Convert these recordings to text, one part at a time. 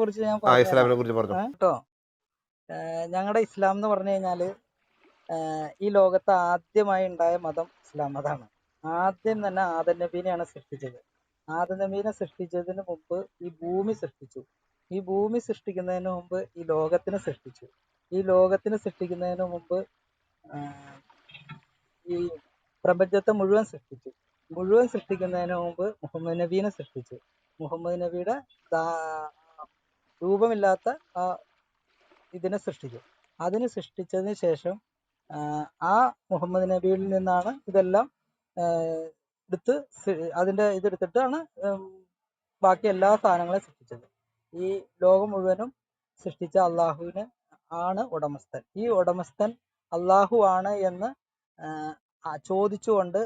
കുറിച്ച് ഞാൻ ആ ഇസ്ലാമിനെ കുറിച്ച് പറഞ്ഞു? കേട്ടോ. ഞങ്ങളുടെ ഇസ്ലാം എന്ന് പറഞ്ഞു കഴിഞ്ഞാൽ ഈ ലോകത്ത് ആദ്യമായി ഉണ്ടായ മതം ഇസ്ലാം മതമാണ്. ആദ്യം തന്നെ ആദം നബീനെയാണ് സൃഷ്ടിച്ചത്. ആദം നബീനെ സൃഷ്ടിച്ചതിന് മുമ്പ് ഈ ഭൂമി സൃഷ്ടിച്ചു. ഈ ഭൂമി സൃഷ്ടിക്കുന്നതിന് മുമ്പ് ഈ ലോകത്തിനെ സൃഷ്ടിച്ചു. ഈ ലോകത്തിനെ സൃഷ്ടിക്കുന്നതിന് മുമ്പ് ഈ പ്രപഞ്ചത്തെ മുഴുവൻ സൃഷ്ടിച്ചു. മുഴുവൻ സൃഷ്ടിക്കുന്നതിന് മുമ്പ് മുഹമ്മദ് നബീനെ സൃഷ്ടിച്ചു. മുഹമ്മദ് നബിയുടെ രൂപമില്ലാത്ത ആ ഇതിനെ സൃഷ്ടിച്ചു അതിന് സൃഷ്ടിച്ചതിന് ശേഷം ആ മുഹമ്മദ് നബിയിൽ നിന്നാണ് ഇതെല്ലാം എടുത്ത് അതിന്റെ ഇതെടുത്തിട്ടാണ് ബാക്കി എല്ലാ സാധനങ്ങളെ സൃഷ്ടിച്ചത്. ഈ ലോകം മുഴുവനും സൃഷ്ടിച്ച അള്ളാഹുവിന് ആണ് ഉടമസ്ഥൻ. ഈ ഉടമസ്ഥൻ അള്ളാഹു ആണ് എന്ന് ചോദിച്ചുകൊണ്ട്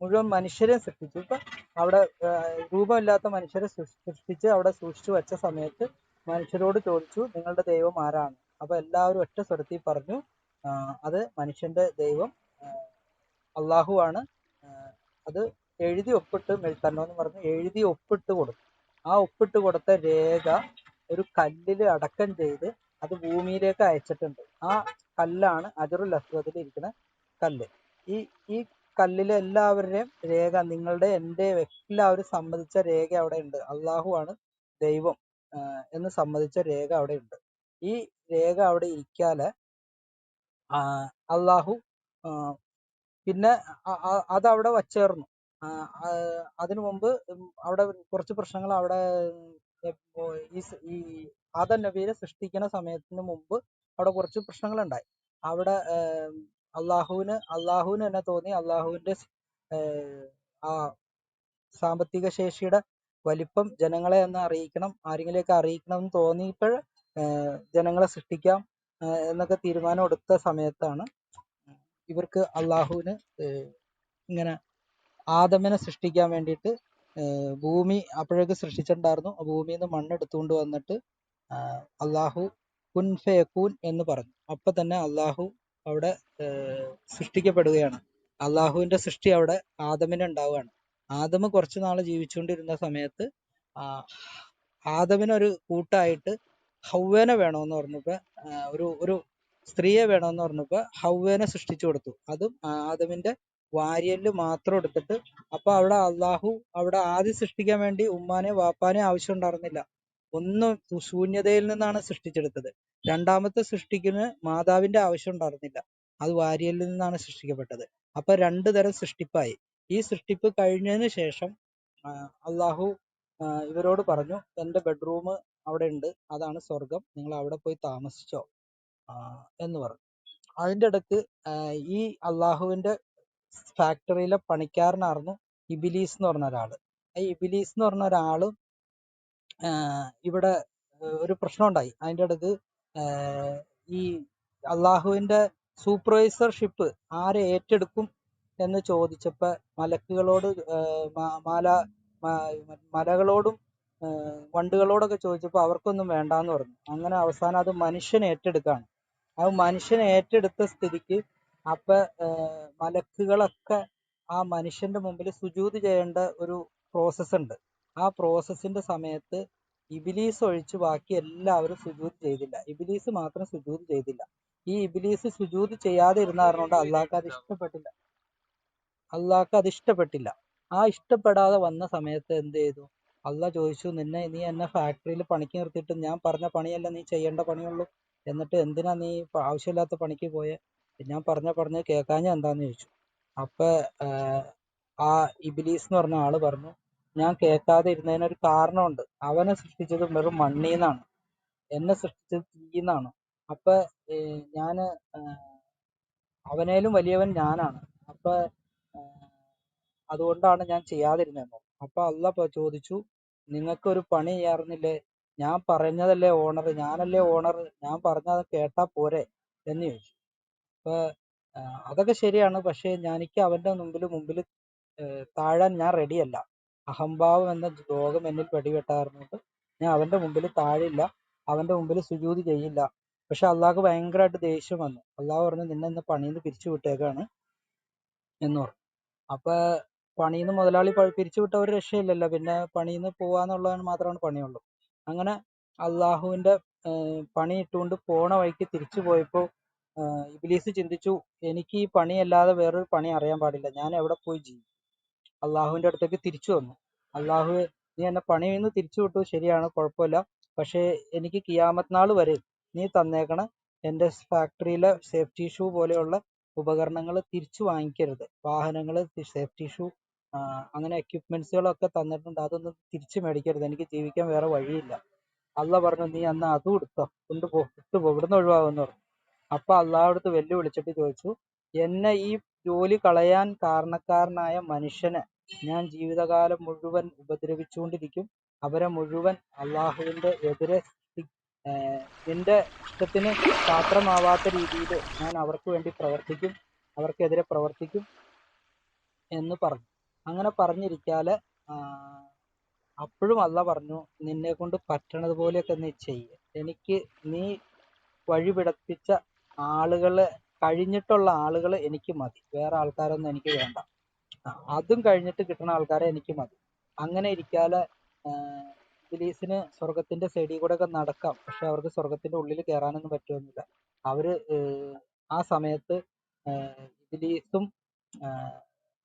മുഴുവൻ മനുഷ്യരെ സൃഷ്ടിച്ചു. ഇപ്പൊ അവിടെ രൂപമില്ലാത്ത മനുഷ്യരെ സൃഷ്ടിച്ച് അവിടെ സൂക്ഷിച്ചു വെച്ച സമയത്ത് മനുഷ്യരോട് ചോദിച്ചു നിങ്ങളുടെ ദൈവം ആരാണ്? അപ്പൊ എല്ലാവരും ഒറ്റ സ്വരത്തിൽ പറഞ്ഞു അത് മനുഷ്യന്റെ ദൈവം അള്ളാഹു ആണ്. അത് എഴുതി ഒപ്പിട്ട് തന്നോ എന്ന് പറഞ്ഞു എഴുതി ഒപ്പിട്ട് കൊടുത്തു. ആ ഒപ്പിട്ട് കൊടുത്ത രേഖ ഒരു കല്ലിൽ അടക്കം ചെയ്ത് അത് ഭൂമിയിലേക്ക് അയച്ചിട്ടുണ്ട്. ആ കല്ലാണ് അജറുൽ അസ്വദിൽ ഇരിക്കുന്ന കല്ല്. ഈ ഈ കല്ലിലെ എല്ലാവരുടെയും രേഖ നിങ്ങളുടെ എന്റെ എല്ലാവരും സമ്മതിച്ച രേഖ അവിടെ ഉണ്ട് അള്ളാഹു ആണ് ദൈവം എന്ന് സമ്മതിച്ച രേഖ അവിടെ ഉണ്ട് ഈ രേഖ അവിടെ ഇരിക്കാതെ അള്ളാഹു പിന്നെ അത് അവിടെ വച്ചേർന്നു. അതിനു മുമ്പ് അവിടെ കുറച്ച് പ്രശ്നങ്ങൾ അവിടെ ഈ ആദ നബിയെ സൃഷ്ടിക്കുന്ന സമയത്തിന് മുമ്പ് അവിടെ കുറച്ച് പ്രശ്നങ്ങൾ ഉണ്ടായി അവിടെ അള്ളാഹുവിന് അള്ളാഹുവിന് തന്നെ തോന്നി. അള്ളാഹുവിന്റെ ആ സാമ്പത്തിക ശേഷിയുടെ വലിപ്പം ജനങ്ങളെ ഒന്ന് അറിയിക്കണം ആരെങ്കിലേക്ക് അറിയിക്കണം എന്ന് തോന്നിയപ്പോൾ ജനങ്ങളെ സൃഷ്ടിക്കാം എന്നൊക്കെ തീരുമാനം എടുത്ത സമയത്താണ് ഇവർക്ക് അള്ളാഹുവിന് ഇങ്ങനെ ആദമിനെ സൃഷ്ടിക്കാൻ വേണ്ടിയിട്ട് ഭൂമി അപ്പോഴേക്ക് സൃഷ്ടിച്ചിട്ടുണ്ടായിരുന്നു. ആ ഭൂമിയിൽ നിന്ന് മണ്ണ് എടുത്തുകൊണ്ട് വന്നിട്ട് അള്ളാഹു കുൻ ഫയക്കൂൻ എന്ന് പറഞ്ഞു. അപ്പൊ തന്നെ അള്ളാഹു അവിടെ സൃഷ്ടിക്കപ്പെടുകയാണ്. അള്ളാഹുവിന്റെ സൃഷ്ടി അവിടെ ആദമിന് ഉണ്ടാവുകയാണ്. ആദമ കുറച്ചു നാൾ ജീവിച്ചുകൊണ്ടിരുന്ന സമയത്ത് ആദമിനൊരു കൂട്ടായിട്ട് ഹൗവേനെ വേണമെന്ന് പറഞ്ഞപ്പോ ഒരു ഒരു സ്ത്രീയെ വേണമെന്ന് പറഞ്ഞപ്പോ ഹൗവേനെ സൃഷ്ടിച്ചു കൊടുത്തു. അതും ആദമിന്റെ വാര്യൽ മാത്രം എടുത്തിട്ട് അപ്പൊ അവിടെ അള്ളാഹു അവിടെ ആദ്യം സൃഷ്ടിക്കാൻ വേണ്ടി ഉമ്മാനെ വാപ്പാനെ ആവശ്യം ഉണ്ടായിരുന്നില്ല. ഒന്നും ശൂന്യതയിൽ നിന്നാണ് സൃഷ്ടിച്ചെടുത്തത്. രണ്ടാമത്തെ സൃഷ്ടിക്കുന്ന മാതാവിന്റെ ആവശ്യം ഉണ്ടായിരുന്നില്ല. അത് വാര്യലിൽ നിന്നാണ് സൃഷ്ടിക്കപ്പെട്ടത്. അപ്പൊ രണ്ടു തരം സൃഷ്ടിപ്പായി. ഈ സൃഷ്ടിപ്പ് കഴിഞ്ഞതിന് ശേഷം അള്ളാഹു ഇവരോട് പറഞ്ഞു എന്റെ ബെഡ്റൂം അവിടെ ഉണ്ട് അതാണ് സ്വർഗം നിങ്ങൾ അവിടെ പോയി താമസിച്ചോ? എന്ന് പറഞ്ഞു. അതിന്റെ ഇടയ്ക്ക് ഈ അള്ളാഹുവിന്റെ ഫാക്ടറിയിലെ പണിക്കാരനായിരുന്നു ഇബിലീസ് എന്ന് പറഞ്ഞ ഒരാൾ. ഈ ഇബിലീസ് എന്ന് പറഞ്ഞ ഒരാൾ ഇവിടെ ഒരു പ്രശ്നം ഉണ്ടായി. അതിന്റെ ഇടയ്ക്ക് ഈ അള്ളാഹുവിന്റെ സൂപ്പർവൈസർഷിപ്പ് ആരെ ഏറ്റെടുക്കും എന്ന് ചോദിച്ചപ്പോൾ മലക്കുകളോട് മാല മലകളോടും വണ്ടുകളോടൊക്കെ ചോദിച്ചപ്പോൾ അവർക്കൊന്നും വേണ്ടാന്ന് പറഞ്ഞു. അങ്ങനെ അവസാനം അത് മനുഷ്യൻ ഏറ്റെടുക്കുകയാണ്. അത് മനുഷ്യൻ ഏറ്റെടുത്ത സ്ഥിതിക്ക് അപ്പൊ മലക്കുകളൊക്കെ ആ മനുഷ്യന്റെ മുമ്പിൽ സുജൂത് ചെയ്യേണ്ട ഒരു പ്രോസസ്സ് ഉണ്ട്. ആ പ്രോസസ്സിന്റെ സമയത്ത് ഇബിലീസ് ഒഴിച്ച് ബാക്കി എല്ലാവരും സുജൂത് ചെയ്തില്ല. ഇബിലീസ് മാത്രം സുജൂത് ചെയ്തില്ല. ഈ ഇബിലീസ് സുജൂത് ചെയ്യാതെ ഇരുന്ന കാരണം അള്ളാഹ്ക്ക് അത് ഇഷ്ടപ്പെട്ടില്ല. അള്ളാഹ്ക്ക് അത് ഇഷ്ടപ്പെട്ടില്ല. ആ ഇഷ്ടപ്പെടാതെ വന്ന സമയത്ത് എന്ത് ചെയ്തു? അള്ളാഹ് ചോദിച്ചു നിന്നെ നീ എന്നെ ഫാക്ടറിയിൽ പണിക്ക് നിർത്തിയിട്ട് ഞാൻ പറഞ്ഞ പണിയല്ല നീ ചെയ്യേണ്ട പണിയുള്ളൂ. എന്നിട്ട് എന്തിനാ നീ ആവശ്യമില്ലാത്ത പണിക്ക് പോയെ? ഞാൻ പറഞ്ഞ പറഞ്ഞ് കേൾക്കാഞ്ഞ എന്താന്ന് ചോദിച്ചു. അപ്പൊ ആ ഇബിലീസ് എന്ന് പറഞ്ഞ ആൾ പറഞ്ഞു ഞാൻ കേൾക്കാതെ ഇരുന്നതിനൊരു കാരണമുണ്ട്. അവനെ സൃഷ്ടിച്ചത് വെറും മണ്ണീന്നാണ്. എന്നെ സൃഷ്ടിച്ചത് തീന്നാണ് അപ്പൊ ഞാൻ അവനേലും വലിയവൻ ഞാനാണ്. അപ്പൊ അതുകൊണ്ടാണ് ഞാൻ ചെയ്യാതിരുന്നത് അപ്പൊ അല്ല ചോദിച്ചു നിങ്ങൾക്ക് ഒരു പണി ചെയ്യാറുന്നില്ലേ? ഞാൻ പറഞ്ഞതല്ലേ ഓണർ ഞാനല്ലേ ഓണർ ഞാൻ പറഞ്ഞത് കേട്ടാ പോരെ? എന്ന് ചോദിച്ചു. അപ്പൊ അതൊക്കെ ശരിയാണ്. പക്ഷെ എനിക്ക് അവന്റെ മുമ്പിൽ മുമ്പിൽ താഴാൻ ഞാൻ റെഡിയല്ല അഹംഭാവം എന്ന രോഗം എന്നിൽ പിടിപെട്ടായിരുന്നുകൊണ്ട് ഞാൻ അവന്റെ മുമ്പിൽ താഴില്ല അവന്റെ മുമ്പിൽ സുജൂതി ചെയ്യില്ല. പക്ഷെ അള്ളാഹ്ക്ക് ഭയങ്കരമായിട്ട് ദേഷ്യം വന്നു. അള്ളാഹ് പറഞ്ഞു നിന്നെ ഇന്ന് പണിയിൽ പിരിച്ചു വിട്ടേക്കാണ് എന്ന് പറഞ്ഞു. അപ്പൊ പണിയിൽ നിന്ന് മുതലാളി പിരിച്ചു വിട്ട ഒരു രക്ഷയില്ലല്ലോ. പിന്നെ പണിയിൽ നിന്ന് പോവാന്നുള്ളത് മാത്രമാണ് പണിയുള്ളൂ. അങ്ങനെ അള്ളാഹുവിന്റെ പണി ഇട്ടുകൊണ്ട് പോണ വഴിക്ക് തിരിച്ചു പോയപ്പോൾ ഇബിലീസ് ചിന്തിച്ചു എനിക്ക് ഈ പണിയല്ലാതെ വേറൊരു പണി അറിയാൻ പാടില്ല. ഞാൻ എവിടെ പോയി ജീവിക്കും? അള്ളാഹുവിന്റെ അടുത്തേക്ക് തിരിച്ചു വന്നു. അള്ളാഹു നീ എന്നെ പണിയിൽ നിന്ന് തിരിച്ചു വിട്ടു. ശരിയാണ് കുഴപ്പമില്ല. പക്ഷേ എനിക്ക് കിയാമത്ത് നാൾ വരെ നീ തന്നേക്കണ എന്റെ ഫാക്ടറിയിലെ സേഫ്റ്റി ഷൂ പോലെയുള്ള ഉപകരണങ്ങൾ തിരിച്ചു വാങ്ങിക്കരുത്. വാഹനങ്ങൾ സേഫ്റ്റി ഷൂ അങ്ങനെ എക്യുപ്മെന്റ്സുകളൊക്കെ തന്നിട്ടുണ്ട്. അതൊന്നും തിരിച്ചു മേടിക്കരുത്. എനിക്ക് ജീവിക്കാൻ വേറെ വഴിയില്ല. അല്ല പറഞ്ഞു നീ അന്ന് അതും എടുത്തോ. കൊണ്ടുപോ വിട്ടുപോ ഇവിടുന്ന് ഒഴിവാകുമെന്ന് പറഞ്ഞു. അപ്പൊ അള്ളാഹു അടുത്ത് വെല്ലുവിളിച്ചിട്ട് ചോദിച്ചു എന്നെ ഈ ജോലി കളയാൻ കാരണക്കാരനായ മനുഷ്യനെ ഞാൻ ജീവിതകാലം മുഴുവൻ ഉപദ്രവിച്ചുകൊണ്ടിരിക്കും. അവരെ മുഴുവൻ അള്ളാഹുവിന്റെ എതിരെ നിന്റെ ഇഷ്ടത്തിന് പാത്രമാവാത്ത രീതിയിൽ ഞാൻ അവർക്ക് വേണ്ടി പ്രവർത്തിക്കും അവർക്കെതിരെ പ്രവർത്തിക്കും എന്ന് പറഞ്ഞു. അങ്ങനെ പറഞ്ഞിരിക്കാൽ അപ്പോഴും അല്ല പറഞ്ഞു നിന്നെ കൊണ്ട് പറ്റണത് പോലെയൊക്കെ നീ ചെയ്യ്. എനിക്ക് നീ വഴിപിടപ്പിച്ച ആളുകളെ കഴിഞ്ഞിട്ടുള്ള ആളുകൾ എനിക്ക് മതി. വേറെ ആൾക്കാരൊന്നും എനിക്ക് വേണ്ട. അതും കഴിഞ്ഞിട്ട് കിട്ടുന്ന ആൾക്കാരെ എനിക്ക് മതി. അങ്ങനെ ഇരിക്കാതെ ഇബിലീസിന് സ്വർഗത്തിന്റെ സൈഡിൽ കൂടെ ഒക്കെ നടക്കാം. പക്ഷെ അവർക്ക് സ്വർഗത്തിന്റെ ഉള്ളിൽ കയറാനൊന്നും പറ്റുമെന്നില്ല അവർ ആ സമയത്ത് ഏഹ്, ഇബിലീസും ഏഹ്,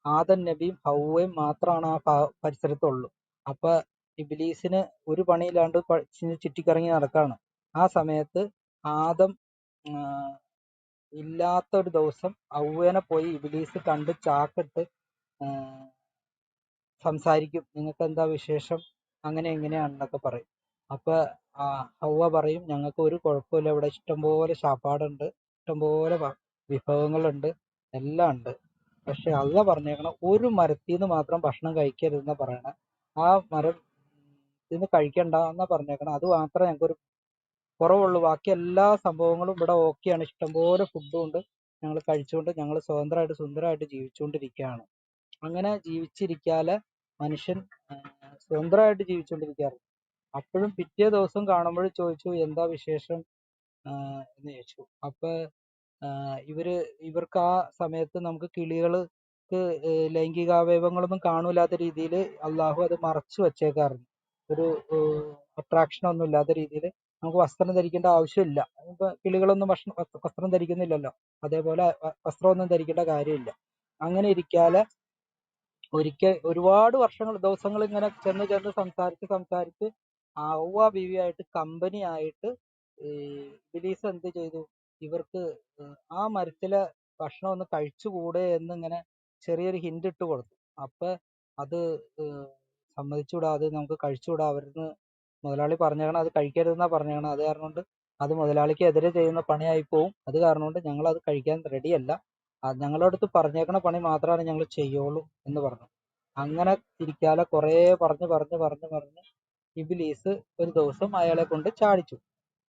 ആദം നബിയും ഹൗവയും മാത്രമാണ് ആ പരിസരത്തുള്ളൂ. അപ്പൊ ഇബിലീസിന് ഒരു പണിയില്ലാണ്ട് ചുറ്റിക്കറങ്ങി നടക്കാണ്. ആ സമയത്ത് ആദം ഇല്ലാത്ത ഒരു ദിവസം ഔവേനെ പോയി ഇബിലീസ് കണ്ട് ചാക്കിട്ട് സംസാരിക്കും. നിങ്ങൾക്ക് എന്താ വിശേഷം? അങ്ങനെ എങ്ങനെയാണെന്നൊക്കെ പറയും. അപ്പൊ ഹൗവ പറയും ഞങ്ങൾക്ക് ഒരു കുഴപ്പമില്ല. ഇവിടെ ഇഷ്ടംപോലെ ശാപ്പാടുണ്ട്. ഇഷ്ടംപോലെ വിഭവങ്ങളുണ്ട്. എല്ലാം ഉണ്ട്. പക്ഷെ അല്ല പറഞ്ഞേക്കണം ഒരു മരത്തിൽ നിന്ന് മാത്രം ഭക്ഷണം കഴിക്കരുതെന്ന് പറയണ. ആ മരം ഇന്ന് കഴിക്കണ്ട എന്നാ പറഞ്ഞേക്കണം. അത് മാത്രമേ ഞങ്ങൾക്ക് ഒരു കുറവുള്ളൂ. ബാക്കി എല്ലാ സംഭവങ്ങളും ഇവിടെ ഓക്കെയാണ്. ഇഷ്ടംപോലെ ഫുഡും ഉണ്ട്. ഞങ്ങൾ കഴിച്ചുകൊണ്ട് ഞങ്ങൾ സ്വതന്ത്രമായിട്ട് സുന്ദരമായിട്ട് ജീവിച്ചുകൊണ്ടിരിക്കുകയാണ്. അങ്ങനെ ജീവിച്ചിരിക്കാൽ മനുഷ്യൻ സ്വതന്ത്രമായിട്ട് ജീവിച്ചുകൊണ്ടിരിക്കാറുണ്ട് അപ്പോഴും പിറ്റേ ദിവസം കാണുമ്പോൾ ചോദിച്ചു എന്താ വിശേഷം? എന്ന് ചോദിച്ചു. അപ്പൊ ഇവർ ഇവർക്ക് ആ സമയത്ത് നമുക്ക് കിളികൾക്ക് ലൈംഗികാവയവങ്ങളൊന്നും കാണൂലാത്ത രീതിയിൽ അള്ളാഹു അത് മറച്ചു വച്ചേക്കാറുണ്ട്. ഒരു അട്രാക്ഷൻ ഒന്നും ഇല്ലാത്ത രീതിയിൽ നമുക്ക് വസ്ത്രം ധരിക്കേണ്ട ആവശ്യമില്ല. കിളികളൊന്നും ഭക്ഷണം വസ്ത്രം ധരിക്കുന്നില്ലല്ലോ. അതേപോലെ വസ്ത്രമൊന്നും ധരിക്കേണ്ട കാര്യമില്ല. അങ്ങനെ ഇരിക്കാതെ ഒരിക്കൽ ഒരുപാട് വർഷങ്ങൾ ദിവസങ്ങൾ ഇങ്ങനെ ചെന്ന് ചെന്ന് സംസാരിച്ച് സംസാരിച്ച് ബിവി ബീവിയായിട്ട് കമ്പനി ആയിട്ട് ഈ ഇബ്ലീസ് എന്ത് ചെയ്തു? ഇവർക്ക് ആ മരത്തിലെ ഭക്ഷണം ഒന്ന് കഴിച്ചുകൂടെ എന്ന് ഇങ്ങനെ ചെറിയൊരു ഹിന്റ് ഇട്ട് കൊടുത്തു. അപ്പൊ അത് സമ്മതിച്ചുകൂടാ അത് നമുക്ക് കഴിച്ചുകൂടാ അവരുന്ന് മുതലാളി പറഞ്ഞേക്കണം അത് കഴിക്കരുതെന്നാ പറഞ്ഞേക്കണം അത് കാരണം കൊണ്ട് അത് മുതലാളിക്ക് എതിരെ ചെയ്യുന്ന പണിയായി പോവും. അത് കാരണം കൊണ്ട് ഞങ്ങൾ അത് കഴിക്കാൻ റെഡിയല്ല ഞങ്ങളുടെ അടുത്ത് പറഞ്ഞേക്കണ പണി മാത്രമാണ് ഞങ്ങൾ ചെയ്യുള്ളൂ എന്ന് പറഞ്ഞു. അങ്ങനെ ഇരിക്കാതെ കുറേ പറഞ്ഞു പറഞ്ഞു പറഞ്ഞു പറഞ്ഞ് ഇബിലീസ് ഒരു ദിവസം അയാളെ കൊണ്ട് ചാടിച്ചു.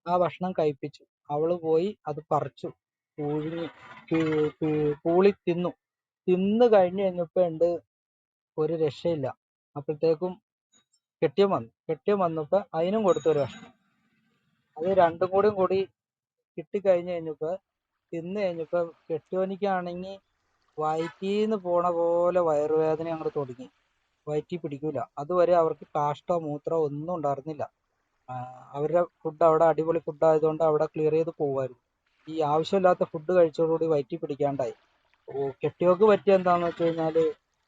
ആ ഭക്ഷണം കഴിപ്പിച്ചു. അവൾ പോയി അത് പറിച്ചു. പുഴുങ്ങി പൂളി തിന്നു. തിന്നു കഴിഞ്ഞു കഴിഞ്ഞപ്പോ ഉണ്ട് ഒരു രക്ഷയില്ല. അപ്പോഴത്തേക്കും കെട്ടിയം വന്നു. കെട്ടിയം വന്നപ്പോ അതിനും കൊടുത്തു ഒരു ഭക്ഷണം അത് രണ്ടും കൂടിയും കൂടി കിട്ടിക്കഴിഞ്ഞു കഴിഞ്ഞപ്പോ തിന്നു കഴിഞ്ഞപ്പോ കെട്ടിയോനിക്കാണെങ്കിൽ വയറ്റീന്ന് പോണ പോലെ വയറുവേദന അങ്ങോട്ട് തുടങ്ങി. വയറ്റി പിടിക്കൂല. അതുവരെ അവർക്ക് കാഷ്ടോ മൂത്രോ ഒന്നും ഉണ്ടായിരുന്നില്ല. അവരുടെ ഫുഡ് അവിടെ അടിപൊളി ഫുഡ് ആയതുകൊണ്ട് അവിടെ ക്ലിയർ ചെയ്ത് പോവായിരുന്നു. ഈ ആവശ്യമില്ലാത്ത ഫുഡ് കഴിച്ചതോടുകൂടി വയറ്റി പിടിക്കാണ്ടായി. കെട്ടിയോക്ക് പറ്റിയ എന്താന്ന് വെച്ച് കഴിഞ്ഞാൽ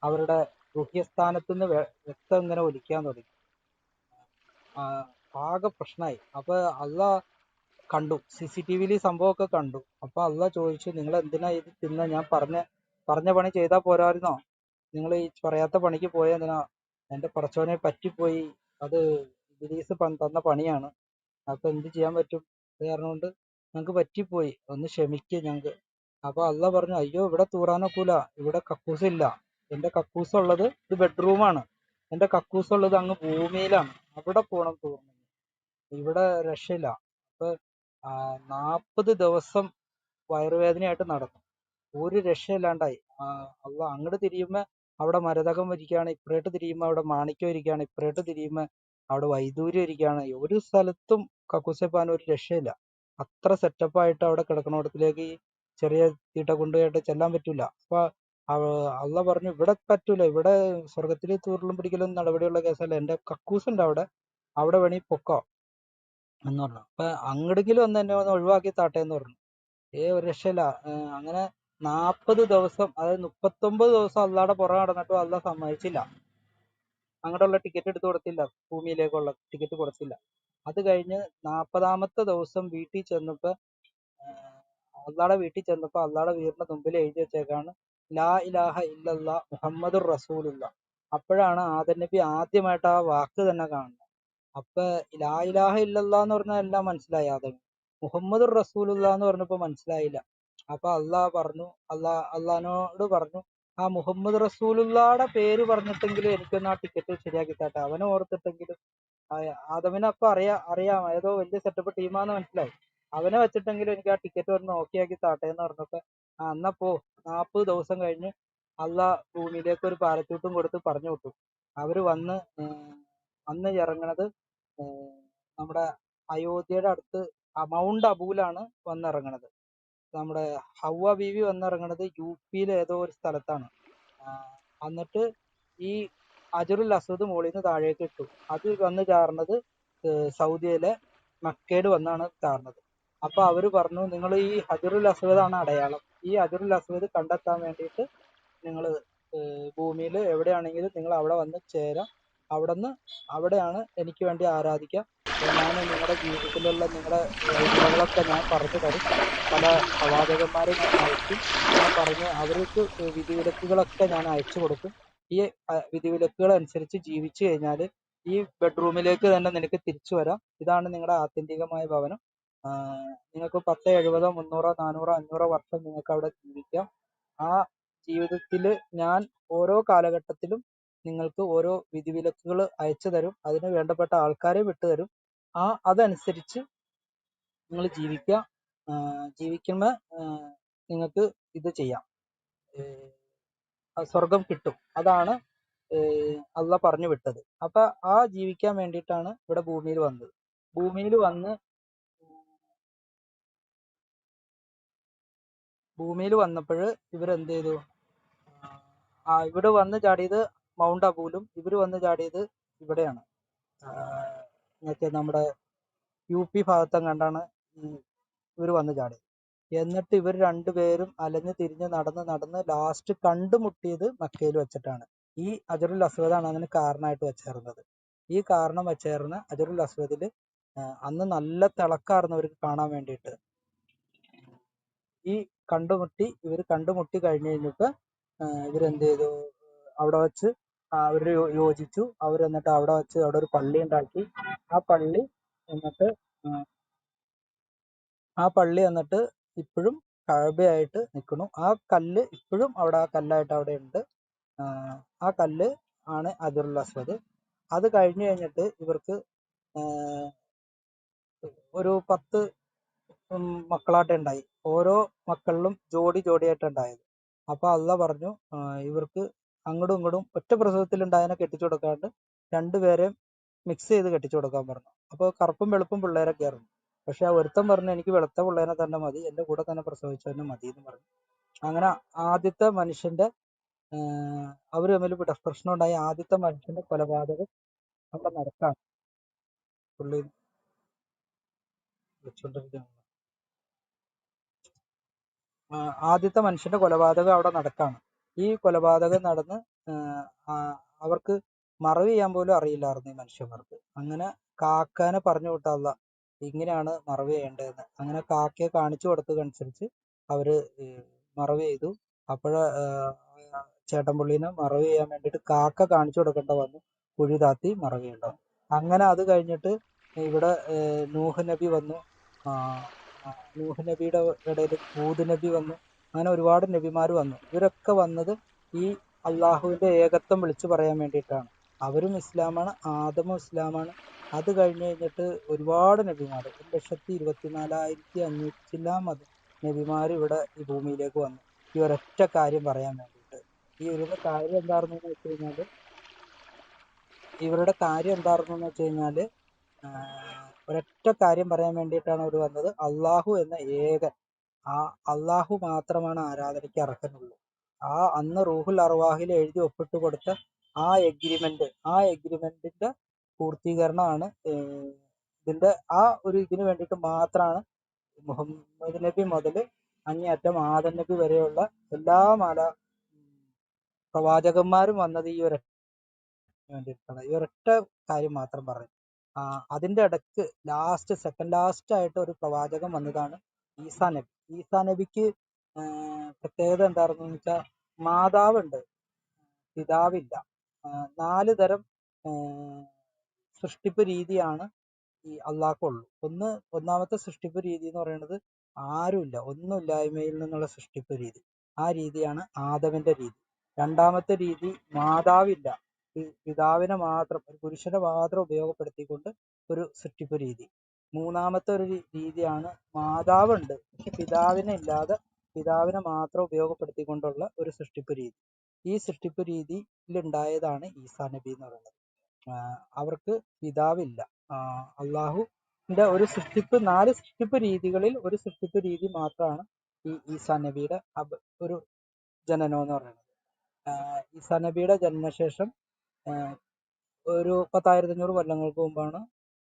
അവരുടെ ഗുഹ്യസ്ഥാനത്ത് നിന്ന് രക്തം ഇങ്ങനെ ഒലിക്കാൻ തുടങ്ങി. ആകെ പ്രശ്നമായി അപ്പൊ അള്ള കണ്ടു. സി സി ടി വിയിൽ ഈ സംഭവമൊക്കെ കണ്ടു. അപ്പൊ അല്ല ചോദിച്ചു നിങ്ങൾ എന്തിനാ ഇത് തിന്ന? ഞാൻ പറഞ്ഞ പറഞ്ഞ പണി ചെയ്താൽ പോരായിരുന്നോ? നിങ്ങൾ ഈ പറയാത്ത പണിക്ക് പോയ എന്തിനാ? എന്റെ പറച്ചോനെ പറ്റിപ്പോയി. അത് ഇബിലീസ് തന്ന പണിയാണ്. അപ്പൊ എന്ത് ചെയ്യാൻ പറ്റും? അത് കാരണം കൊണ്ട് ഞങ്ങക്ക് പറ്റിപ്പോയി. ഒന്ന് ക്ഷമിക്ക് ഞങ്ങൾക്ക് അപ്പൊ അല്ല പറഞ്ഞു അയ്യോ ഇവിടെ തൂറാനൊക്കൂല ഇവിടെ കക്കൂസ് ഇല്ല. എന്റെ കക്കൂസ് ഉള്ളത് ഇത് ബെഡ്റൂമാണ് എന്റെ കക്കൂസ് ഉള്ളത് അങ്ങ് ഭൂമിയിലാണ്. അവിടെ പോണം തൂർന്ന്. ഇവിടെ രക്ഷയില്ല. അപ്പൊ നാപ്പത് ദിവസം വയറുവേദനയായിട്ട് നടന്നു. ഒരു രക്ഷയില്ലാണ്ടായി. അവ അങ്ങോട്ട് തിരിയുമ്പോൾ അവിടെ മരതകം ഇരിക്കുകയാണ് ഇപ്പറേട്ട് തിരിയുമ്പോ അവിടെ മാണിക്യം ഇരിക്കുകയാണ് ഇപ്പറേട്ട് തിരിയുമ്പോ അവിടെ വൈദൂര്യം ഇരിക്കുകയാണ് ഒരു സ്ഥലത്തും കക്കൂസപ്പാൻ ഒരു രക്ഷയില്ല. അത്ര സെറ്റപ്പ് ആയിട്ട് അവിടെ കിടക്കണോടത്തിലേക്ക് ചെറിയ തീട്ട കൊണ്ടുപോയിട്ട് ചെല്ലാൻ പറ്റൂല. അപ്പൊ അള്ള പറഞ്ഞു ഇവിടെ പറ്റൂല. ഇവിടെ സ്വർഗത്തിൽ തൂറിലും പിടിക്കലും നടപടിയുള്ള കേസല്ല. എന്റെ കക്കൂസ് ഉണ്ട് അവിടെ. അവിടെ വേണേ പൊക്കോ. എന്ന് പറഞ്ഞു. അപ്പൊ അങ്ങടെങ്കിലും ഒന്ന് എന്നെ ഒന്ന് ഒഴിവാക്കി താട്ടെ എന്ന് പറഞ്ഞു. ഏ ഒരു രക്ഷയില്ല. അങ്ങനെ നാപ്പത് ദിവസം അതായത് മുപ്പത്തൊമ്പത് ദിവസം അള്ളാടെ പുറകെ നടന്നിട്ടും അള്ളാ സമ്മതിച്ചില്ല. അങ്ങോട്ടുള്ള ടിക്കറ്റ് എടുത്ത് കൊടുത്തില്ല. ഭൂമിയിലേക്കുള്ള ടിക്കറ്റ് കൊടുത്തില്ല. അത് കഴിഞ്ഞ് നാപ്പതാമത്തെ ദിവസം വീട്ടിൽ ചെന്നപ്പോ അള്ളാടെ വീട്ടിൽ ചെന്നപ്പോ അള്ളാടെ വീടിന്റെ മുമ്പിൽ എഴുതി വെച്ചേക്കാണ് ലാ ഇലാഹ ഇല്ലല്ലാ മുഹമ്മദുർ റസൂലുള്ള. അപ്പോഴാണ് ആദം നബി ആദ്യമായിട്ട് ആ വാക്ക് തന്നെ കാണുന്നത്. അപ്പൊ ലാ ഇലാഹ ഇല്ലല്ലാ എന്ന് പറഞ്ഞാൽ എല്ലാം മനസ്സിലായി. ആദം മുഹമ്മദ് റസൂലുള്ള എന്ന് പറഞ്ഞപ്പോ മനസ്സിലായില്ല. അപ്പൊ അള്ളാഹ് പറഞ്ഞു അള്ളാ അള്ളഹാനോട് പറഞ്ഞു ആ മുഹമ്മദ് റസൂലുള്ളാടെ പേര് പറഞ്ഞിട്ടെങ്കിലും എനിക്കൊന്ന് ആ ടിക്കറ്റ് ശരിയാക്കി തട്ടെ അവനെ ഓർത്തിട്ടെങ്കിലും ആദമിനെ അപ്പൊ അറിയാ അറിയാം. ഏതോ വലിയ സെറ്റപ്പ് ടീമാന്ന് മനസ്സിലായി. അവനെ വെച്ചിട്ടെങ്കിലും എനിക്ക് ആ ടിക്കറ്റ് ഒന്ന് ഓക്കെ ആക്കി താട്ടെ എന്ന് പറഞ്ഞപ്പോ ആ എന്നാ നാപ്പത് ദിവസം കഴിഞ്ഞ് അള്ളാ ഭൂമിയിലേക്ക് ഒരു പാരച്ചൂട്ടും കൊടുത്ത് പറഞ്ഞു വിട്ടു. അവർ വന്ന് ഉം, അന്ന് ഇറങ്ങണത് നമ്മുടെ അയോധ്യയുടെ അടുത്ത് മൗണ്ട് അബൂലാണ് വന്നിറങ്ങണത്. നമ്മുടെ ഹവ്വ ബീവി വന്നിറങ്ങണത് യു പിയിലെ ഏതോ ഒരു സ്ഥലത്താണ്. എന്നിട്ട് ഈ അജറുൽ അസ്വദ് മുകളിൽ നിന്ന് താഴേക്ക് ഇട്ടു. അത് വന്ന് ചാർന്നത് സൗദിയിലെ മക്കയിൽ വന്നാണ് ചാർന്നത്. അപ്പൊ അവർ പറഞ്ഞു നിങ്ങൾ ഈ ഹജറുൽ അസ്വദ് ആണ് അടയാളം. ഈ ഹജറുൽ അസ്വദ് കണ്ടെത്താൻ വേണ്ടിയിട്ട് നിങ്ങൾ ഭൂമിയിൽ എവിടെയാണെങ്കിലും നിങ്ങൾ അവിടെ വന്ന് ചേരാം. അവിടുന്ന് അവിടെയാണ് എനിക്ക് വേണ്ടി ആരാധിക്കുക ഞാൻ നിങ്ങളുടെ ജീവിതത്തിലുള്ള നിങ്ങളുടെ വിധികളൊക്കെ ഞാൻ പറഞ്ഞു തരും. പല പ്രവാചകന്മാരെ ഞാൻ അയക്കും. ഞാൻ പറഞ്ഞ് അവർക്ക് വിധിവിലക്കുകളൊക്കെ ഞാൻ അയച്ചു കൊടുക്കും. ഈ വിധിവിലക്കുകൾ അനുസരിച്ച് ജീവിച്ചു കഴിഞ്ഞാൽ ഈ ബെഡ്റൂമിലേക്ക് തന്നെ നിനക്ക് തിരിച്ചു വരാം. ഇതാണ് നിങ്ങളുടെ ആത്യന്തികമായ ഭവനം. നിങ്ങൾക്ക് പത്ത് എഴുപതോ മുന്നൂറോ നാനൂറോ അഞ്ഞൂറോ വർഷം നിങ്ങൾക്ക് അവിടെ ജീവിക്കാം. ആ ജീവിതത്തിൽ ഞാൻ ഓരോ കാലഘട്ടത്തിലും നിങ്ങൾക്ക് ഓരോ വിധിവിലക്കുകൾ അയച്ചു തരും. അതിന് വേണ്ടപ്പെട്ട ആൾക്കാരെ വിട്ടുതരും ആ അതനുസരിച്ച് നിങ്ങൾ ജീവിക്കുക. ജീവിക്കുമ്പോൾ നിങ്ങൾക്ക് ഇത് ചെയ്യാം. സ്വർഗം കിട്ടും. അതാണ് അല്ല പറഞ്ഞു വിട്ടത്. അപ്പൊ ആ ജീവിക്കാൻ വേണ്ടിയിട്ടാണ് ഇവിടെ ഭൂമിയിൽ വന്നത്. ഭൂമിയിൽ വന്ന് ഭൂമിയിൽ വന്നപ്പോൾ ഇവരെന്ത് ചെയ്തു? ആ ഇവിടെ വന്ന് ചാടിയത് മൗണ്ട് അബുവിലും ഇവർ വന്ന് ചാടിയത് ഇവിടെയാണ്. മറ്റേ നമ്മുടെ യു പി ഭാഗത്തും കണ്ടാണ് ഈ ഇവർ വന്ന് ചാടിയത്. എന്നിട്ട് ഇവർ രണ്ടുപേരും അലഞ്ഞ് തിരിഞ്ഞ് നടന്ന് നടന്ന് ലാസ്റ്റ് കണ്ടുമുട്ടിയത് മക്കയിൽ വെച്ചിട്ടാണ്. ഈ അജറുൽ അസ്വദാണ് അതിന് കാരണമായിട്ട് വെച്ചേർന്നത്. ഈ കാരണം വെച്ചേർന്ന് അജറുൽ അസ്വദിൽ അന്ന് നല്ല തിളക്കായിരുന്നു അവർക്ക് കാണാൻ വേണ്ടിയിട്ട്. ഈ കണ്ടുമുട്ടി ഇവർ കണ്ടുമുട്ടി കഴിഞ്ഞ് കഴിഞ്ഞിട്ട് ഇവരെന്ത് ചെയ്തു? അവിടെ വെച്ച് അവർ യോജിച്ചു. അവർ എന്നിട്ട് അവിടെ വെച്ച് അവിടെ ഒരു പള്ളി ഉണ്ടാക്കി. ആ പള്ളി എന്നിട്ട് ആ പള്ളി എന്നിട്ട് ഇപ്പോഴും കഴബയായിട്ട് നിൽക്കുന്നു. ആ കല്ല് ഇപ്പോഴും അവിടെ ആ കല്ലായിട്ട് അവിടെ ഉണ്ട്. ആ കല്ല് ആണ് അജറുൽ അസ്വദ്. അത് കഴിഞ്ഞു കഴിഞ്ഞിട്ട് ഇവർക്ക് ഒരു പത്ത് മക്കളായിട്ട് ഉണ്ടായി. ഓരോ മക്കളിലും ജോഡി ജോഡിയായിട്ട് ഉണ്ടായത്. അപ്പൊ അള്ള പറഞ്ഞു ഇവർക്ക് അങ്ങോട്ടും ഇങ്ങോട്ടും ഒറ്റ പ്രസവത്തിലുണ്ടായതിനെ കെട്ടിച്ചു കൊടുക്കാണ്ട് രണ്ടുപേരെയും മിക്സ് ചെയ്ത് കെട്ടിച്ചു കൊടുക്കാൻ പറഞ്ഞു. അപ്പോൾ കറുപ്പും വെളുപ്പും പിള്ളേരൊക്കെ ആയിരുന്നു. പക്ഷെ ആ ഒരുത്തൻ പറഞ്ഞു എനിക്ക് വെളുത്ത പിള്ളേരെ തന്നെ മതി എന്റെ കൂടെ തന്നെ പ്രസവിച്ചതന്നെ മതി എന്ന് പറഞ്ഞു. അങ്ങനെ ആദ്യത്തെ മനുഷ്യന്റെ അവർ തമ്മിൽ പ്രശ്നം ഉണ്ടായി ആദ്യത്തെ മനുഷ്യന്റെ കൊലപാതകം അവിടെ നടക്കാണ്. പുള്ളി ആദ്യത്തെ മനുഷ്യന്റെ കൊലപാതകം അവിടെ നടക്കാണ്. ഈ കൊലപാതകം നടന്ന് അവർക്ക് മറവ് ചെയ്യാൻ പോലും അറിയില്ലായിരുന്നു ഈ മനുഷ്യന്മാർക്ക്. അങ്ങനെ കാക്കാനെ പറഞ്ഞു വിട്ടല്ല ഇങ്ങനെയാണ് മറവ് ചെയ്യേണ്ടതെന്ന്. അങ്ങനെ കാക്കയെ കാണിച്ചു കൊടുത്തതനുസരിച്ച് അവർ മറവ് ചെയ്തു. അപ്പോഴ ചേട്ടൻ പുള്ളീനെ മറവ് ചെയ്യാൻ വേണ്ടിയിട്ട് കാക്ക കാണിച്ചു കൊടുക്കേണ്ട വന്നു. കുഴി താത്തി മറവ് ചെയ്യേണ്ടത് അങ്ങനെ അത് കഴിഞ്ഞിട്ട് ഇവിടെ നൂഹ് നബി വന്നു. നൂഹ് നബിയുടെ ഇടയിൽ ഹൂദ് നബി വന്നു. അങ്ങനെ ഒരുപാട് നബിമാർ വന്നു. ഇവരൊക്കെ വന്നത് ഈ അള്ളാഹുവിന്റെ ഏകത്വം വിളിച്ചു പറയാൻ വേണ്ടിയിട്ടാണ്. അവരും ഇസ്ലാമാണ് ആദമും ഇസ്ലാമാണ്. അത് കഴിഞ്ഞ് കഴിഞ്ഞിട്ട് ഒരുപാട് നബിമാർ ഒരു ലക്ഷത്തി ഇരുപത്തിനാലായിരത്തി അഞ്ഞൂറ്റി ചില്ലാ അത് നബിമാർ ഇവിടെ ഈ ഭൂമിയിലേക്ക് വന്നു. ഈ ഒരൊറ്റ കാര്യം പറയാൻ വേണ്ടിയിട്ട്. ഈ ഇവരുടെ കാര്യം എന്തായിരുന്നു എന്ന് വെച്ച് കഴിഞ്ഞാൽ ഇവരുടെ കാര്യം എന്തായിരുന്നു എന്ന് വെച്ച് കഴിഞ്ഞാൽ ഒരൊറ്റ കാര്യം പറയാൻ വേണ്ടിയിട്ടാണ് അവർ വന്നത്. അള്ളാഹു എന്ന ഏകൻ. ആ അള്ളാഹു മാത്രമാണ് ആരാധനയ്ക്ക് അർഹനുള്ളൂ. ആ അന്ന് റൂഹുൽ അർവാഹിൽ എഴുതി ഒപ്പിട്ട് കൊടുത്ത ആ എഗ്രിമെന്റ് ആ എഗ്രിമെന്റിന്റെ പൂർത്തീകരണമാണ് ഇതിന്റെ ആ ഒരു ഇതിന് വേണ്ടിയിട്ട് മാത്രമാണ് മുഹമ്മദ് നബി മുതൽ അങ്ങേയറ്റം ആദൻ നബി വരെയുള്ള എല്ലാ മാല പ്രവാചകന്മാരും വന്നത് ഈ ഒരു വേണ്ടിയിട്ടാണ്. ഈ ഒരൊറ്റ കാര്യം മാത്രം പറഞ്ഞു അതിന്റെ ഇടയ്ക്ക് ലാസ്റ്റ് സെക്കൻഡ് ലാസ്റ്റ് ആയിട്ട് ഒരു പ്രവാചകം വന്നതാണ് ഈസാ നബി. ഈസാ നബിക്ക് പ്രത്യേകത എന്തായിരുന്നു വെച്ചാൽ മാതാവുണ്ട്. പിതാവില്ല. നാല് തരം സൃഷ്ടിപ്പ് രീതിയാണ് ഈ അള്ളാഹ്ക്കുള്ളൂ. ഒന്ന് ഒന്നാമത്തെ സൃഷ്ടിപ്പ് രീതി എന്ന് പറയുന്നത് ആരുമില്ല. ഒന്നുമില്ലായ്മയിൽ നിന്നുള്ള സൃഷ്ടിപ്പ് രീതി. ആ രീതിയാണ് ആദവന്റെ രീതി. രണ്ടാമത്തെ രീതി മാതാവില്ല. പിതാവിനെ മാത്രം പുരുഷനെ മാത്രം ഉപയോഗപ്പെടുത്തിക്കൊണ്ട് ഒരു സൃഷ്ടിപ്പ് രീതി. മൂന്നാമത്തെ ഒരു രീതിയാണ് മാതാവുണ്ട്. പക്ഷെ പിതാവിനെ ഇല്ലാതെ പിതാവിനെ മാത്രം ഉപയോഗപ്പെടുത്തിക്കൊണ്ടുള്ള ഒരു സൃഷ്ടിപ്പ് രീതി. ഈ സൃഷ്ടിപ്പ് രീതിയിലുണ്ടായതാണ് ഈസാ നബി എന്ന് പറയുന്നത്. അവർക്ക് പിതാവില്ല. അള്ളാഹുവിന്റെ ഒരു സൃഷ്ടിപ്പ് നാല് സൃഷ്ടിപ്പ് രീതികളിൽ ഒരു സൃഷ്ടിപ്പ് രീതി മാത്രമാണ് ഈ ഈസാ നബിയുടെ ഒരു ജനനം എന്ന് പറയുന്നത്. ഈസാ നബിയുടെ ജനനശേഷം ഒരു പത്തായിരത്തി അഞ്ഞൂറ് കൊല്ലങ്ങൾക്ക് മുമ്പാണ്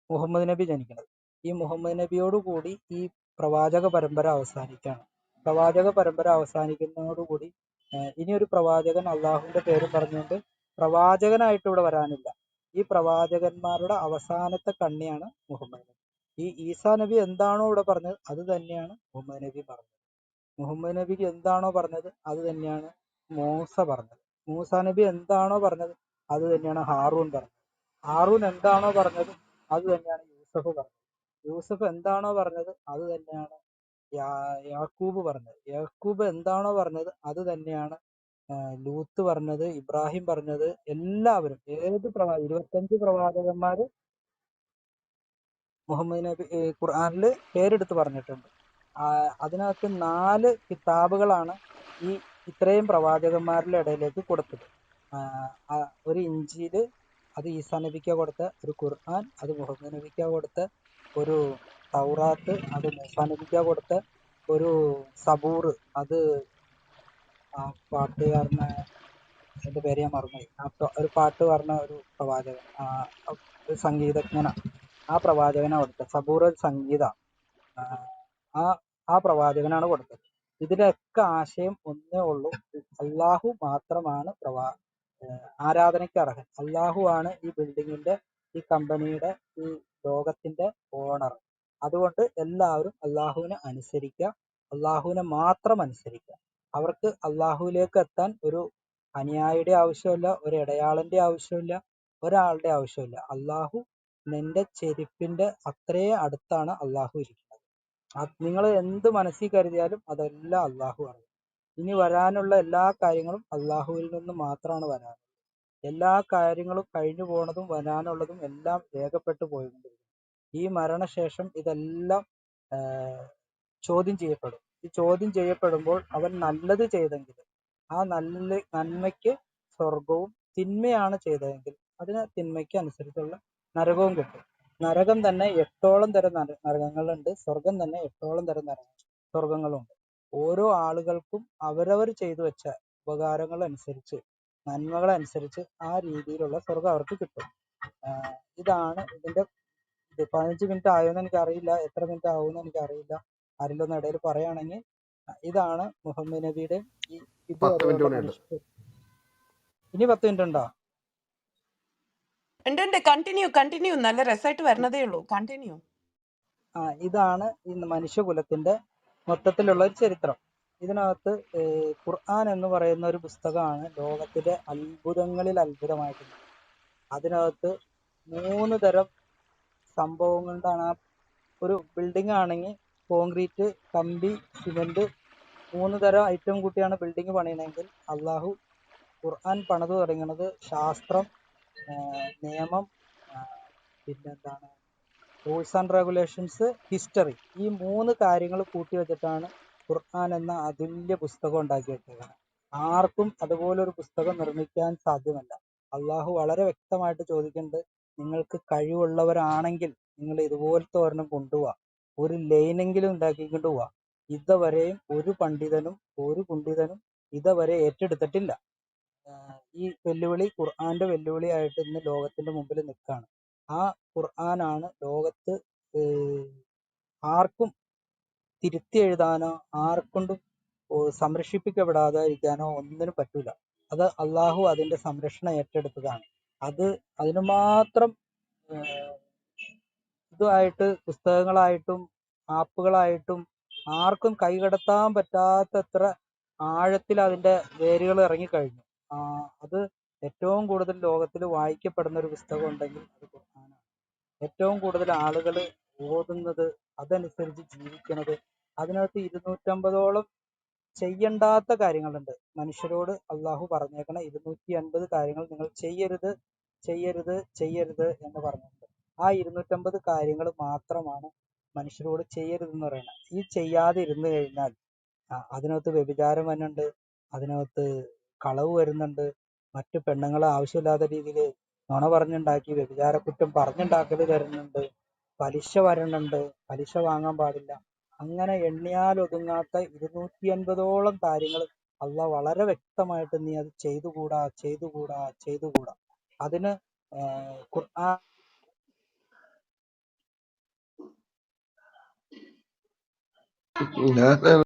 മുഹമ്മദ് നബി ജനിക്കുന്നത്. ഈ മുഹമ്മദ് നബിയോട് കൂടി ഈ പ്രവാചക പരമ്പര അവസാനിക്കുകയാണ് പ്രവാചക പരമ്പര അവസാനിക്കുന്നതോടുകൂടി കൂടി ഇനി ഒരു പ്രവാചകൻ അള്ളാഹുവിന്റെ പേര് പറഞ്ഞുകൊണ്ട് പ്രവാചകനായിട്ട് ഇവിടെ വരാനില്ല. ഈ പ്രവാചകന്മാരുടെ അവസാനത്തെ കണ്ണിയാണ് മുഹമ്മദ് നബി. ഈ ഈസാ നബി എന്താണോ ഇവിടെ പറഞ്ഞത് അത് തന്നെയാണ് മുഹമ്മദ് നബി പറഞ്ഞത്. മുഹമ്മദ് നബിക്ക് എന്താണോ പറഞ്ഞത് അത് തന്നെയാണ് മൂസ പറഞ്ഞത്. മൂസ നബി എന്താണോ പറഞ്ഞത് അത് തന്നെയാണ് ഹാറൂൻ പറഞ്ഞത്. ഹാറൂൻ എന്താണോ പറഞ്ഞത് അത് തന്നെയാണ് യൂസഫ് പറഞ്ഞത്. യൂസഫ് എന്താണോ പറഞ്ഞത് അത് തന്നെയാണ്. യാ- യാക്കൂബ് പറഞ്ഞത്. യാക്കൂബ് എന്താണോ പറഞ്ഞത് അത് തന്നെയാണ്. ലൂത്ത് പറഞ്ഞത് ഇബ്രാഹിം പറഞ്ഞത് എല്ലാവരും ഏത് പ്രവാ ഇരുപത്തഞ്ച് പ്രവാചകന്മാര് മുഹമ്മദ് നബി ഖുർആനിൽ പേരെടുത്ത് പറഞ്ഞിട്ടുണ്ട്. അതിനകത്ത് നാല് കിതാബുകളാണ് ഈ ഇത്രയും പ്രവാചകന്മാരുടെ ഇടയിലേക്ക് കൊടുത്തത്. ഒരു ഇഞ്ചിയിൽ അത് ഈസാ നബിക്ക കൊടുത്ത ഒരു ഖുർആൻ അത് മുഹമ്മദ് നബിക്ക കൊടുത്ത ഒരു തൗറാത്ത് അത് മൂസാ നബിക്ക കൊടുത്ത ഒരു സബൂർ. അത് ആ പാട്ടുകാരനെ എന്റെ പേര് ഞാൻ മറന്നുപോയി. ഒരു പാട്ട് പറഞ്ഞ ഒരു പ്രവാചകൻ ഒരു സംഗീതജ്ഞനാണ് ആ പ്രവാചകനാണ് കൊടുത്തത്. സബൂർ ഒരു സംഗീത. ആ ആ പ്രവാചകനാണ് കൊടുത്തത്. ഇതിലൊക്കെ ആശയം ഒന്നേ ഉള്ളൂ. അള്ളാഹു മാത്രമാണ് പ്രവാ ആരാധനയ്ക്ക് അർഹൻ. അള്ളാഹു ആണ് ഈ ബിൽഡിങ്ങിന്റെ ഈ കമ്പനിയുടെ ഈ ലോകത്തിന്റെ ഓണർ അതുകൊണ്ട് എല്ലാവരും അള്ളാഹുവിനെ അനുസരിക്കുക. അള്ളാഹുവിനെ മാത്രം അനുസരിക്കുക. അവർക്ക് അള്ളാഹുവിലേക്ക് എത്താൻ ഒരു അനുയായിയുടെ ആവശ്യമില്ല ഒരു ഇടയാളന്റെ ആവശ്യമില്ല ഒരാളുടെ ആവശ്യമില്ല. അള്ളാഹു നിന്റെ ചെരുപ്പിന്റെ അത്രേ അടുത്താണ് അള്ളാഹു ഇരിക്കുന്നത്. നിങ്ങൾ എന്ത് മനസ്സിൽ കരുതിയാലും അതെല്ലാം അള്ളാഹു അറിയും. ഇനി വരാനുള്ള എല്ലാ കാര്യങ്ങളും അള്ളാഹുവിൽ നിന്ന് മാത്രമാണ് വരാൻ എല്ലാ കാര്യങ്ങളും കഴിഞ്ഞു പോണതും വരാനുള്ളതും എല്ലാം രേഖപ്പെട്ടു പോയിക്കൊണ്ടിരിക്കും ഈ മരണശേഷം ഇതെല്ലാം ചോദ്യം ചെയ്യപ്പെടും. ഈ ചോദ്യം ചെയ്യപ്പെടുമ്പോൾ അവൻ നല്ലത് ചെയ്തെങ്കിൽ ആ നല്ല നന്മയ്ക്ക് സ്വർഗവും തിന്മയാണ് ചെയ്തതെങ്കിൽ അതിന് തിന്മയ്ക്ക് അനുസരിച്ചുള്ള നരകവും കിട്ടും. നരകം തന്നെ എട്ടോളം തരം നര നരകങ്ങളുണ്ട്. സ്വർഗം തന്നെ എട്ടോളം തരം നരക സ്വർഗങ്ങളുണ്ട് ഓരോ ആളുകൾക്കും അവരവർ ചെയ്തു വെച്ച ഉപകാരങ്ങൾ അനുസരിച്ച് നന്മകൾ അനുസരിച്ച് ആ രീതിയിലുള്ള സ്വർഗം അവർക്ക് കിട്ടും. ഇതാണ് ഇതിന്റെ ഇത്. പതിനഞ്ച് മിനിറ്റ് ആയോന്ന് എനിക്ക് അറിയില്ല എത്ര മിനിറ്റ് ആവുമെന്ന് എനിക്ക് അറിയില്ല ആരെങ്കിലും ഒന്ന് ഇടയിൽ പറയുകയാണെങ്കിൽ ഇതാണ് മുഹമ്മദ് നബിയുടെ ഈ ഇനി പത്ത് മിനിറ്റ് ഉണ്ടോ? ഉണ്ട് ഉണ്ട്. കണ്ടിന്യൂ കണ്ടിന്യൂ നല്ല രസമായിട്ട് വരണതേ ഉള്ളൂ. കണ്ടിന്യൂ ആ ഇതാണ് ഈ മനുഷ്യകുലത്തിന്റെ മൊത്തത്തിലുള്ള ഒരു ചരിത്രം. ഇതിനകത്ത് ഖുർആൻ എന്ന് പറയുന്ന ഒരു പുസ്തകമാണ് ലോകത്തിലെ അത്ഭുതങ്ങളിൽ അത്ഭുതമായിട്ടുള്ളത്. അതിനകത്ത് മൂന്ന് തരം സംഭവങ്ങൾ കൊണ്ടാണ് ആ ഒരു ബിൽഡിംഗ് ആണെങ്കിൽ കോൺക്രീറ്റ് കമ്പി സിമന്റ് മൂന്ന് തരം ഐറ്റം കൂട്ടിയാണ് ബിൽഡിംഗ് പണിയണമെങ്കിൽ അള്ളാഹു ഖുർആൻ പണിത് തുടങ്ങുന്നത് ശാസ്ത്രം നിയമം പിന്നെന്താണ്? റൂൾസ് ആൻഡ് റെഗുലേഷൻസ് ഹിസ്റ്ററി ഈ മൂന്ന് കാര്യങ്ങൾ കൂട്ടി വെച്ചിട്ടാണ് ഖുർആൻ എന്ന അതുല്യ പുസ്തകം ഉണ്ടാക്കിയിട്ടുള്ളത് ആർക്കും അതുപോലൊരു പുസ്തകം നിർമ്മിക്കാൻ സാധ്യമല്ല. അള്ളാഹു വളരെ വ്യക്തമായിട്ട് ചോദിക്കുന്നുണ്ട് നിങ്ങൾക്ക് കഴിവുള്ളവരാണെങ്കിൽ നിങ്ങൾ ഇതുപോലത്തെ ഒരെണ്ണം കൊണ്ടുപോവാ ഒരു ലൈനെങ്കിലും ഉണ്ടാക്കിക്കൊണ്ട് പോവാ ഇതുവരെയും ഒരു പണ്ഡിതനും ഒരു പണ്ഡിതനും ഇതുവരെ ഏറ്റെടുത്തിട്ടില്ല. ഈ വെല്ലുവിളി ഖുർആന്റെ വെല്ലുവിളിയായിട്ട് ഇന്ന് ലോകത്തിന്റെ മുമ്പിൽ നിൽക്കുകയാണ്. ആ ഖുർആനാണ് ലോകത്ത് ആർക്കും തിരുത്തി എഴുതാനോ ആർക്കൊണ്ടും സംരക്ഷിപ്പിക്കപ്പെടാതിരിക്കാനോ ഒന്നിനും പറ്റൂല. അത് അള്ളാഹു അതിന്റെ സംരക്ഷണം ഏറ്റെടുത്തതാണ്. അത് അതിന് മാത്രം ഇതുമായിട്ട് പുസ്തകങ്ങളായിട്ടും ആപ്പുകളായിട്ടും ആർക്കും കൈകടത്താൻ പറ്റാത്തത്ര ആഴത്തിൽ അതിന്റെ വേരുകൾ ഇറങ്ങിക്കഴിഞ്ഞു. അത് ഏറ്റവും കൂടുതൽ ലോകത്തിൽ വായിക്കപ്പെടുന്ന ഒരു പുസ്തകം ഉണ്ടെങ്കിൽ അത് ഖുർആനാണ്. ഏറ്റവും കൂടുതൽ ആളുകൾ ഓതുന്നത് അതനുസരിച്ച് ജീവിക്കുന്നത് അതിനകത്ത് ഇരുന്നൂറ്റമ്പതോളം ചെയ്യണ്ടാത്ത കാര്യങ്ങളുണ്ട്. മനുഷ്യരോട് അള്ളാഹു പറഞ്ഞേക്കണ ഇരുന്നൂറ്റി അൻപത് കാര്യങ്ങൾ നിങ്ങൾ ചെയ്യരുത് ചെയ്യരുത് ചെയ്യരുത് എന്ന് പറഞ്ഞിട്ടുണ്ട്. ആ ഇരുന്നൂറ്റമ്പത് കാര്യങ്ങൾ മാത്രമാണ് മനുഷ്യരോട് ചെയ്യരുതെന്ന് പറയുന്നത്. ഈ ചെയ്യാതെ ഇരുന്നു കഴിഞ്ഞാൽ അതിനകത്ത് വ്യഭിചാരം വരുന്നുണ്ട് അതിനകത്ത് കളവ് വരുന്നുണ്ട് മറ്റു പെണ്ണുങ്ങളെ ആവശ്യമില്ലാത്ത രീതിയിൽ നുണ പറഞ്ഞുണ്ടാക്കി വ്യഭിചാരക്കുറ്റം പറഞ്ഞുണ്ടാക്കൽ വരുന്നുണ്ട് പലിശ വരുന്നുണ്ട് പലിശ വാങ്ങാൻ പാടില്ല. അങ്ങനെ എണ്ണിയാൽ ഒതുങ്ങാത്ത ഇരുന്നൂറ്റി അൻപതോളം കാര്യങ്ങൾ അള്ളാഹ് വളരെ വ്യക്തമായിട്ട് നീ അത് ചെയ്തുകൂടാ ചെയ്തുകൂടാ ചെയ്തുകൂടാ. അതിന് ഖുർആൻ